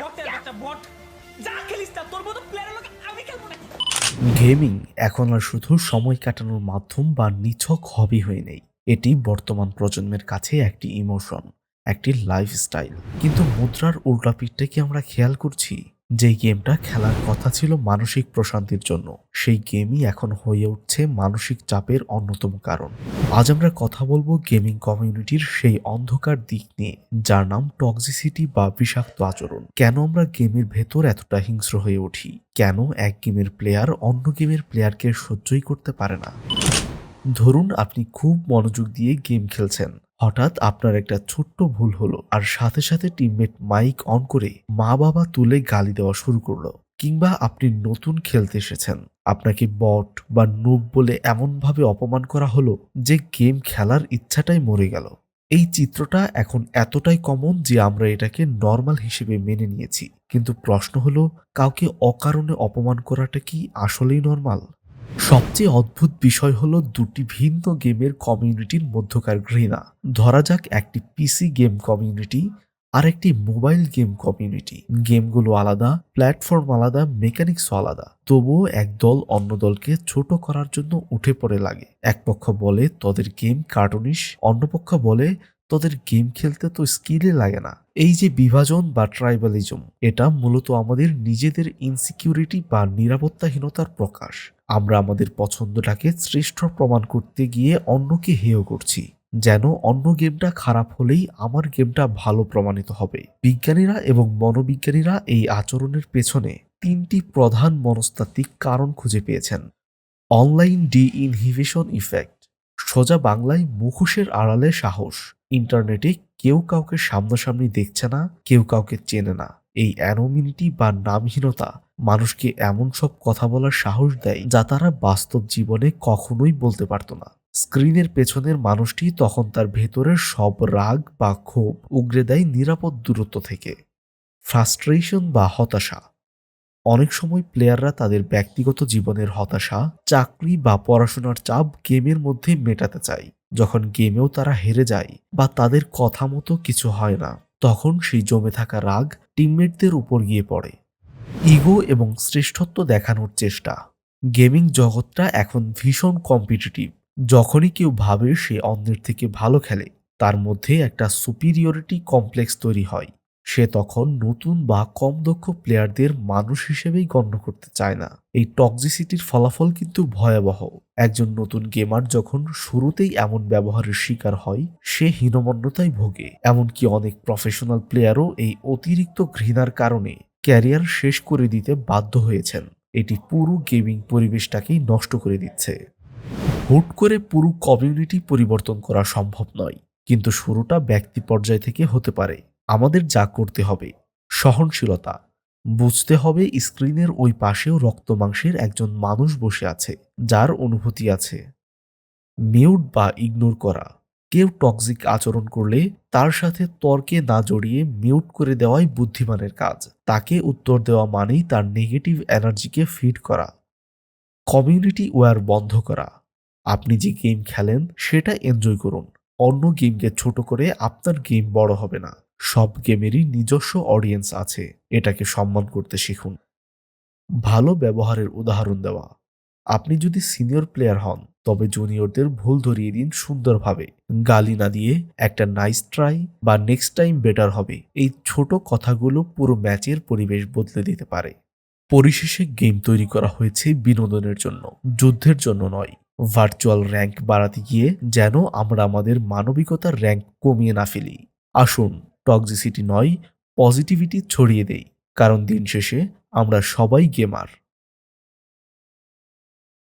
বটের বাচ্চা বট। যা খেলিস না তোর মতো প্লেয়ারের লোক আমি খেলব না গেমিং এখন আর শুধু সময় কাটানোর মাধ্যম বা নিছক হবি হয়ে নেই। এটি বর্তমান প্রজন্মের কাছে একটি ইমোশন একটি লাইফস্টাইল কিন্তু মুদ্রার উল্টাপিঠটা কি আমরা খেয়াল করছি। যে গেমটা খেলার কথা ছিল মানসিক প্রশান্তির জন্য, সেই গেমই এখন হয়ে উঠছে মানসিক চাপের অন্যতম কারণ। আজ আমরা কথা বলব গেমিং কমিউনিটির সেই অন্ধকার দিক নিয়ে, যার নাম টক্সিসিটি বা বিষাক্ত আচরণ। কেন আমরা গেমের ভেতর এতটা হিংস্র হয়ে উঠি? কেন এক গেমের প্লেয়ার অন্য গেমের প্লেয়ারকে সহ্যই করতে পারে না? ধরুন আপনি খুব মনোযোগ দিয়ে গেম খেলছেন। হঠাৎ আপনার একটা ছোট্ট ভুল হলো আর সাথে সাথে টিমমেট মাইক অন করে মা বাবা তুলে গালি দেওয়া শুরু করল কিংবা আপনি নতুন খেলতে এসেছেন। আপনাকে বট বা নুব বলে এমনভাবে অপমান করা হলো যে গেম খেলার ইচ্ছাটাই মরে গেল। এই চিত্রটা এখন এতটাই কমন যে আমরা এটাকে নর্মাল হিসেবে মেনে নিয়েছি। কিন্তু প্রশ্ন হলো, কাউকে অকারণে অপমান করাটা কি আসলেই নর্মাল সবচেয়ে অদ্ভুত বিষয় হলো দুটি ভিন্ন গেমের কমিউনিটির মধ্যকার ঘৃণা। ধরা যাক একটি পিসি গেম কমিউনিটি আর একটি মোবাইল গেম কমিউনিটি। গেমগুলো আলাদা, প্ল্যাটফর্ম আলাদা, মেকানিক্সও আলাদা। তবুও এক দল অন্য দলকে ছোট করার জন্য উঠে পড়ে লাগে। এক পক্ষ বলে, তোদের গেম কার্টুনিশ। অন্য পক্ষ বলে তোদের গেম খেলতে তো স্কিলে লাগে না। এই যে বিভাজন বা ট্রাইবালিজম, এটা মূলত আমাদের নিজেদের ইনসিকিউরিটি বা নিরাপত্তাহীনতার প্রকাশ। আমরা আমাদের পছন্দটাকে শ্রেষ্ঠ প্রমাণ করতে গিয়ে অন্যকে হেয় করছি, যেন অন্য গেমটা খারাপ হলেই আমার গেমটা ভালো প্রমাণিত হবে। বিজ্ঞানীরা এবং মনোবিজ্ঞানীরা এই আচরণের পেছনে তিনটি প্রধান মনস্তাত্ত্বিক কারণ খুঁজে পেয়েছেন। অনলাইন ডি ইনহিবিশন ইফেক্ট সোজা বাংলায় মুখোশের আড়ালে সাহস। ইন্টারনেটে কেউ কাউকে সামনাসামনি দেখছে না, কেউ কাউকে চেনে না। এই অ্যানোমিনিটি বা নামহীনতা মানুষকে এমন সব কথা বলার সাহস দেয় যা তারা বাস্তব জীবনে কখনোই বলতে পারত না। স্ক্রিনের পেছনের মানুষটি তখন তার ভেতরের সব রাগ বা ক্ষোভ উগরে দেয় নিরাপদ দূরত্ব থেকে। ফ্রাস্ট্রেশন বা হতাশা অনেক সময় প্লেয়াররা তাদের ব্যক্তিগত জীবনের হতাশা, চাকরি বা পড়াশোনার চাপ গেমের মধ্যে মেটাতে চায়। যখন গেমেও তারা হেরে যায় বা তাদের কথা মতো কিছু হয় না, তখন সেই জমে থাকা রাগ টিমমেটদের উপর গিয়ে পড়ে। ইগো এবং শ্রেষ্ঠত্ব দেখানোর চেষ্টা। গেমিং জগৎটা এখন ভীষণ কম্পিটিটিভ যখনই কেউ ভাবে সে অন্যের থেকে ভালো খেলে, তার মধ্যে একটা সুপিরিয়রিটি কমপ্লেক্স তৈরি হয়। সে তখন নতুন বা কম দক্ষ প্লেয়ারদের মানুষ হিসেবেই গণ্য করতে চায় না। এই টক্সিসিটির ফলাফল কিন্তু ভয়াবহ। একজন নতুন গেমার যখন শুরুতেই এমন ব্যবহারের শিকার হয়, সে হীনমন্যতায় ভোগে। এমনকি অনেক প্রফেশনাল প্লেয়ারও এই অতিরিক্ত ঘৃণার কারণে ক্যারিয়ার শেষ করে দিতে বাধ্য হয়েছেন। এটি পুরো গেমিং পরিবেশটাকেই নষ্ট করে দিচ্ছে। হুট করে পুরো কমিউনিটি পরিবর্তন করা সম্ভব নয়, কিন্তু শুরুটা ব্যক্তি পর্যায় থেকে হতে পারে। আমাদের যা করতে হবে, সহনশীলতা। বুঝতে হবে স্ক্রিনের ওই পাশেও রক্ত মাংসের একজন মানুষ বসে আছে, যার অনুভূতি আছে। মিউট বা ইগনোর করা। কেউ টক্সিক আচরণ করলে তার সাথে তর্কে না জড়িয়ে মিউট করে দেওয়াই বুদ্ধিমানের কাজ। তাকে উত্তর দেওয়া মানেই তার নেগেটিভ এনার্জিকে ফিড করা। কমিউনিটি ওয়ার বন্ধ করা। আপনি যে গেম খেলেন, সেটা এনজয় করুন। অন্য গেমকে ছোট করে আপনার গেম বড় হবে না। সব গেমেরই নিজস্ব অডিয়েন্স আছে, এটাকে সম্মান করতে শিখুন। ভালো ব্যবহারের উদাহরণ দেওয়া। আপনি যদি সিনিয়র প্লেয়ার হন, তবে জুনিয়রদের ভুল ধরিয়ে দিন সুন্দরভাবে। গালি না দিয়ে একটা নাইস ট্রাই বা নেক্সট টাইম বেটার হবে। এই ছোট কথাগুলো পুরো ম্যাচের পরিবেশ বদলে দিতে পারে। পরিশেষে গেম তৈরি করা হয়েছে বিনোদনের জন্য, যুদ্ধের জন্য নয়। ভার্চুয়াল র্যাঙ্ক বাড়াতে গিয়ে যেন আমরা আমাদের মানবিকতার র্যাঙ্ক কমিয়ে না ফেলি। আসুন টক্সিসিটি নয় পজিটিভিটি ছড়িয়ে দেই। কারণ দিন শেষে আমরা সবাই গেমার